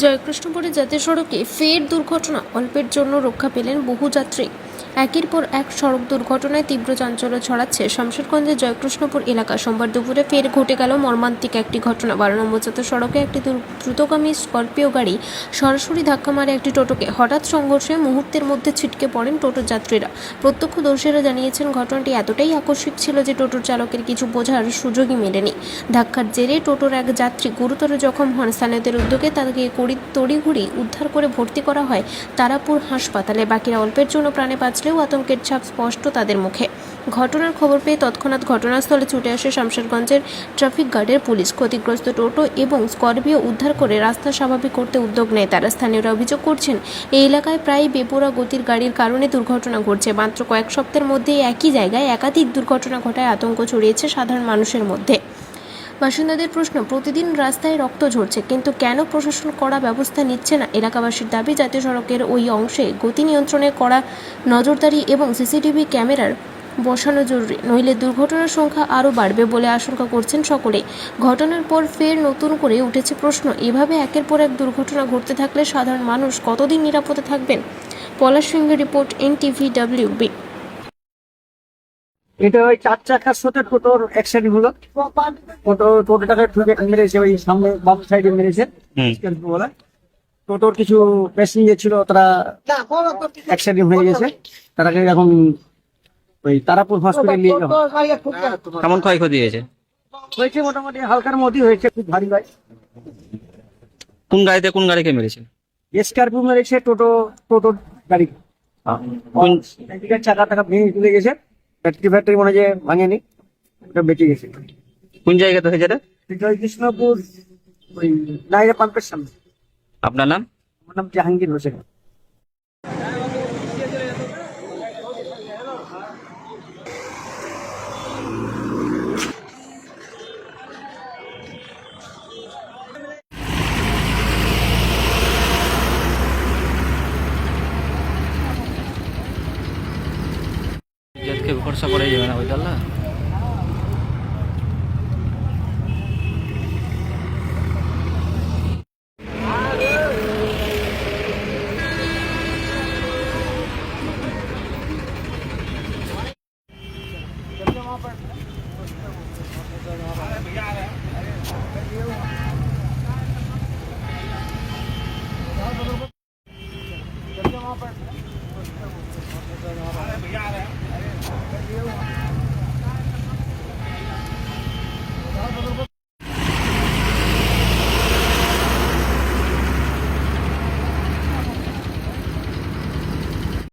জয়কৃষ্ণপুরে জাতীয় সড়কে ফের দুর্ঘটনা। অল্পের জন্য রক্ষা পেলেন বহু যাত্রী। একের পর এক সড়ক দুর্ঘটনায় তীব্র চাঞ্চল্য ছড়াচ্ছে। শামশেরগঞ্জের জয়কৃষ্ণপুর এলাকা। সোমবার দুপুরে ফের ঘটে গেল মর্মান্তিক একটি ঘটনা। বারো নম্বর সড়কে একটি দ্রু- দ্রুতগামী স্করপিও গাড়ি সরাসরি ধাক্কা মারে একটি টোটোকে। হঠাৎ সংঘর্ষে মুহূর্তের মধ্যে ছিটকে পড়েন টোটোর যাত্রীরা। প্রত্যক্ষদর্শীরা জানিয়েছেন, ঘটনাটি এতটাই আকস্মিক ছিল যে টোটোর চালকের কিছু বোঝার সুযোগই মেলেনি। ধাক্কার জেরে টোটোর এক যাত্রী গুরুতর জখম হন। স্থানীয়দের উদ্যোগে কড়ি তড়িঘড়ি উদ্ধার করে ভর্তি করা হয় তারাপুর হাসপাতালে। বাকিরা অল্পের জন্য প্রাণে বাঁচলেও আতঙ্কের ছাপ স্পষ্ট তাদের মুখে। ঘটনার খবর পেয়ে তৎক্ষণাৎ ঘটনাস্থলে ছুটে আসে শামশেরগঞ্জের ট্রাফিক গার্ডের পুলিশ। ক্ষতিগ্রস্ত টোটো এবং স্করপিও উদ্ধার করে রাস্তা স্বাভাবিক করতে উদ্যোগ নেয় তারা। স্থানীয়রা অভিযোগ করছেন এই এলাকায় প্রায় বেপোরা গতির গাড়ির কারণে দুর্ঘটনা ঘটছে। মাত্র কয়েক সপ্তাহের মধ্যে একই জায়গায় একাধিক দুর্ঘটনা ঘটায় আতঙ্ক ছড়িয়েছে সাধারণ মানুষের মধ্যে। বাসিন্দাদের প্রশ্ন, প্রতিদিন রাস্তায় রক্ত ঝরছে, কিন্তু কেন প্রশাসন কড়া ব্যবস্থা নিচ্ছে না? এলাকাবাসীর দাবি, জাতীয় সড়কের ওই অংশে গতি নিয়ন্ত্রণে করা নজরদারি এবং সিসিটিভি ক্যামেরার বসানো জরুরি, নইলে দুর্ঘটনার সংখ্যা আরও বাড়বে বলে আশঙ্কা করছেন সকলে। ঘটনার পর ফের নতুন করে উঠেছে প্রশ্ন, এভাবে একের পর এক দুর্ঘটনা ঘটতে থাকলে সাধারণ মানুষ কতদিন নিরাপদে থাকবেন? পলাশ সিংহের রিপোর্ট এন টিভি ডাব্লিউবি এটা ওই চার চাকার সাথে টোটোর অ্যাক্সিডেন্ট হলো। টোটো টোটোটাকে ঠুকে মেরেছে ওই সামনে বাম সাইডে মেরেছে। বলে? টোটোর কিছু প্যাসেঞ্জার ছিল তারা অ্যাক্সিডেন্ট হয়ে গেছে। তারাকে এখন ওই তারাপুর হসপিটাল নিয়ে যাওয়া কেমন ক্ষয়ক্ষতি হয়েছে? হয়েছে মোটামুটি হালকার মধ্যেই হয়েছে খুব ভারী নয় কোন গাড়িতে কোন গাড়িকে মেরেছে? স্করপিও মেরেছে টোটো টোটো গাড়ি। চাকা টাকা ভেঙে চলে গেছে। ব্যাটারি ফ্যাক্টরি মনে যে ভাঙেনি ওটা বেঁচে গেছে। কোন জায়গাতে হয়েছে এটা? জয় কৃষ্ণপুর ওই নাইরা পাম্পের সামনে। আপনার নাম? আমার নাম জাহাঙ্গীর হোসেন। থেকে খরচা করে যাবে না বুঝলা Thank you.